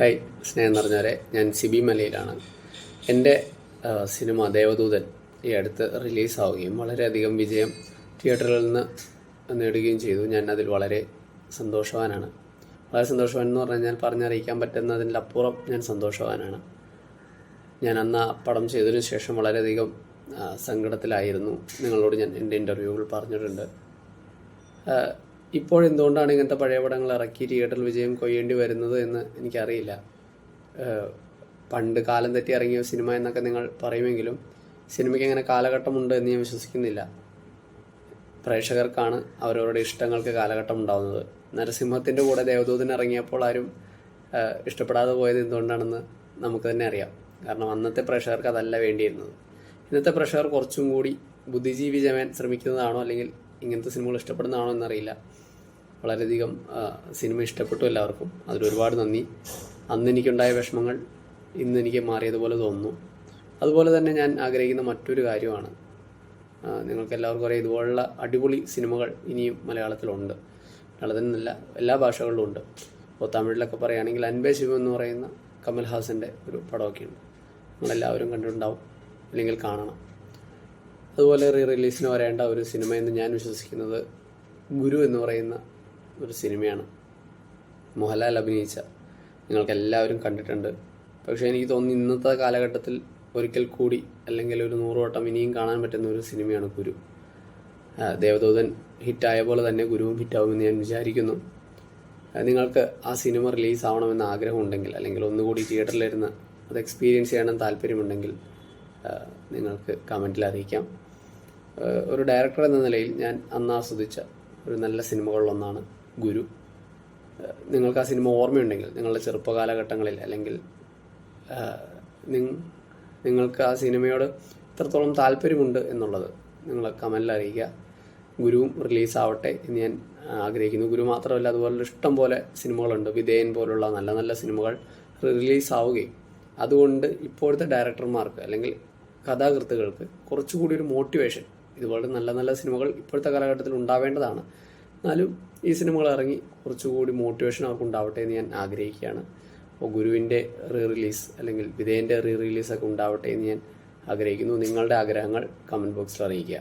Hi സ്നേഹം നിറഞ്ഞവരെ. ഞാൻ സിബി മലയിലാണ്. എന്റെ സിനിമ ദേവദൂതൻ ഈ അടുത്ത് റിലീസാവുകയും വളരെയധികം വിജയം തിയേറ്ററുകളിൽ നിന്ന് നേടുകയും ചെയ്തു. ഞാൻ അതിൽ വളരെ സന്തോഷവാനാണ്. വളരെ സന്തോഷവാൻ എന്ന് പറഞ്ഞാൽ പറഞ്ഞറിയിക്കാൻ പറ്റുന്നതിലപ്പുറം ഞാൻ സന്തോഷവാനാണ്. ഞാൻ അന്ന് ആ പടം ചെയ്തതിനു ശേഷം വളരെയധികം സങ്കടത്തിലായിരുന്നു. നിങ്ങളോട് ഞാൻ എന്റെ ഇന്റർവ്യൂകൾ പറഞ്ഞിട്ടുണ്ട്. ആഹ് ഇപ്പോഴെന്തുകൊണ്ടാണ് ഇങ്ങനത്തെ പഴയ പടങ്ങൾ ഇറക്കി തിയേറ്ററിൽ വിജയം കൊയ്യേണ്ടി വരുന്നത് എന്ന് എനിക്കറിയില്ല. പണ്ട് കാലം തെറ്റി ഇറങ്ങിയ സിനിമ എന്നൊക്കെ നിങ്ങൾ പറയുമെങ്കിലും സിനിമയ്ക്ക് അങ്ങനെ കാലഘട്ടമുണ്ട് എന്ന് ഞാൻ വിശ്വസിക്കുന്നില്ല. പ്രേക്ഷകർക്കാണ് അവരവരുടെ ഇഷ്ടങ്ങൾക്ക് കാലഘട്ടം ഉണ്ടാകുന്നത് നരസിംഹത്തിന്റെ കൂടെ ദേവദൂതൻ ഇറങ്ങിയപ്പോൾ ആരും ഇഷ്ടപ്പെടാതെ പോയത് എന്തുകൊണ്ടാണെന്ന് നമുക്ക് തന്നെ അറിയാം. കാരണം അന്നത്തെ പ്രേക്ഷകർക്ക് അതല്ല വേണ്ടിയിരുന്നത്. ഇന്നത്തെ പ്രേക്ഷകർ കുറച്ചും കൂടി ബുദ്ധിജീവി ജമാൻ ശ്രമിക്കുന്നതാണോ അല്ലെങ്കിൽ ഇങ്ങനത്തെ സിനിമകൾ ഇഷ്ടപ്പെടുന്ന ഇഷ്ടപ്പെടുന്നതാണോ എന്നറിയില്ല. വളരെയധികം സിനിമ ഇഷ്ടപ്പെട്ടു എല്ലാവർക്കും. അതിലൊരുപാട് നന്ദി. അന്ന് എനിക്കുണ്ടായ വിഷമങ്ങൾ ഇന്ന് എനിക്ക് മാറിയതുപോലെ തോന്നുന്നു. അതുപോലെ തന്നെ ഞാൻ ആഗ്രഹിക്കുന്ന മറ്റൊരു കാര്യമാണ്. നിങ്ങൾക്ക് എല്ലാവർക്കും അറിയാം ഇതുപോലുള്ള അടിപൊളി സിനിമകൾ ഇനിയും മലയാളത്തിലുണ്ട്. മലയാളത്തിൽ നിന്നല്ല എല്ലാ ഭാഷകളിലും ഉണ്ട്. ഇപ്പോൾ തമിഴിലൊക്കെ പറയുകയാണെങ്കിൽ അൻപേ ശിവം എന്ന് പറയുന്ന കമൽഹാസന്റെ ഒരു പടമൊക്കെ ഉണ്ട് നിങ്ങളെല്ലാവരും കണ്ടിട്ടുണ്ടാവും. അല്ലെങ്കിൽ കാണണം. അതുപോലെ റീ റിലീസിന് വരേണ്ട ഒരു സിനിമ എന്ന് ഞാൻ വിശ്വസിക്കുന്നത് ഗുരു എന്ന് പറയുന്ന ഒരു സിനിമയാണ് മോഹൻലാൽ അഭിനയിച്ച. നിങ്ങൾക്ക് എല്ലാവരും കണ്ടിട്ടുണ്ട്. പക്ഷെ എനിക്ക് തോന്നുന്നു ഇന്നത്തെ കാലഘട്ടത്തിൽ ഒരിക്കൽ കൂടി അല്ലെങ്കിൽ ഒരു നൂറുവട്ടം ഇനിയും കാണാൻ പറ്റുന്ന ഒരു സിനിമയാണ് ഗുരു. ദേവദൂതൻ ഹിറ്റായ പോലെ തന്നെ ഗുരുവും ഹിറ്റാവുമെന്ന് ഞാൻ വിചാരിക്കുന്നു. നിങ്ങൾക്ക് ആ സിനിമ റിലീസ് ആവണമെന്ന് ആഗ്രഹമുണ്ടെങ്കിൽ അല്ലെങ്കിൽ ഒന്നുകൂടി തിയേറ്ററിലിരുന്ന് അത് എക്സ്പീരിയൻസ് ചെയ്യണം താല്പര്യമുണ്ടെങ്കിൽ നിങ്ങൾക്ക് കമന്റിൽ അറിയിക്കാം. ഒരു ഡയറക്ടർ എന്ന നിലയിൽ ഞാൻ അന്ന് ആസ്വദിച്ച ഒരു നല്ല സിനിമകളിലൊന്നാണ് ഗുരു. നിങ്ങൾക്ക് ആ സിനിമ ഓർമ്മയുണ്ടെങ്കിൽ നിങ്ങളുടെ ചെറുപ്പകാലഘട്ടങ്ങളിൽ അല്ലെങ്കിൽ നിങ്ങൾക്ക് ആ സിനിമയോട് ഇത്രത്തോളം താല്പര്യമുണ്ട് എന്നുള്ളത് നിങ്ങൾ കമന്റിൽ അറിയിക്കുക. ഗുരുവും റിലീസാവട്ടെ എന്ന് ഞാൻ ആഗ്രഹിക്കുന്നു. ഗുരു മാത്രമല്ല അതുപോലെ ഇഷ്ടം പോലെ സിനിമകളുണ്ട്. വിധേയൻ പോലുള്ള നല്ല നല്ല സിനിമകൾ റിലീസാവുകയും അതുകൊണ്ട് ഇപ്പോഴത്തെ ഡയറക്ടർമാർക്ക് അല്ലെങ്കിൽ കഥാകൃത്തുകൾക്ക് കുറച്ചുകൂടി ഒരു മോട്ടിവേഷൻ ഇതുപോലെ നല്ല നല്ല സിനിമകൾ ഇപ്പോഴത്തെ കാലഘട്ടത്തിൽ ഉണ്ടാവേണ്ടതാണ്. എന്നാലും ഈ സിനിമകൾ ഇറങ്ങി കുറച്ചുകൂടി മോട്ടിവേഷൻ അവർക്ക് ഉണ്ടാവട്ടെ എന്ന് ഞാൻ ആഗ്രഹിക്കുകയാണ്. അപ്പോൾ ഗുരുവിന്റെ റീ റിലീസ് അല്ലെങ്കിൽ വിധേയന്റെ റീ റിലീസ് ഒക്കെ ഉണ്ടാവട്ടെ എന്ന് ഞാൻ ആഗ്രഹിക്കുന്നു. നിങ്ങളുടെ ആഗ്രഹങ്ങൾ കമന്റ് ബോക്സിൽ അറിയിക്കുക.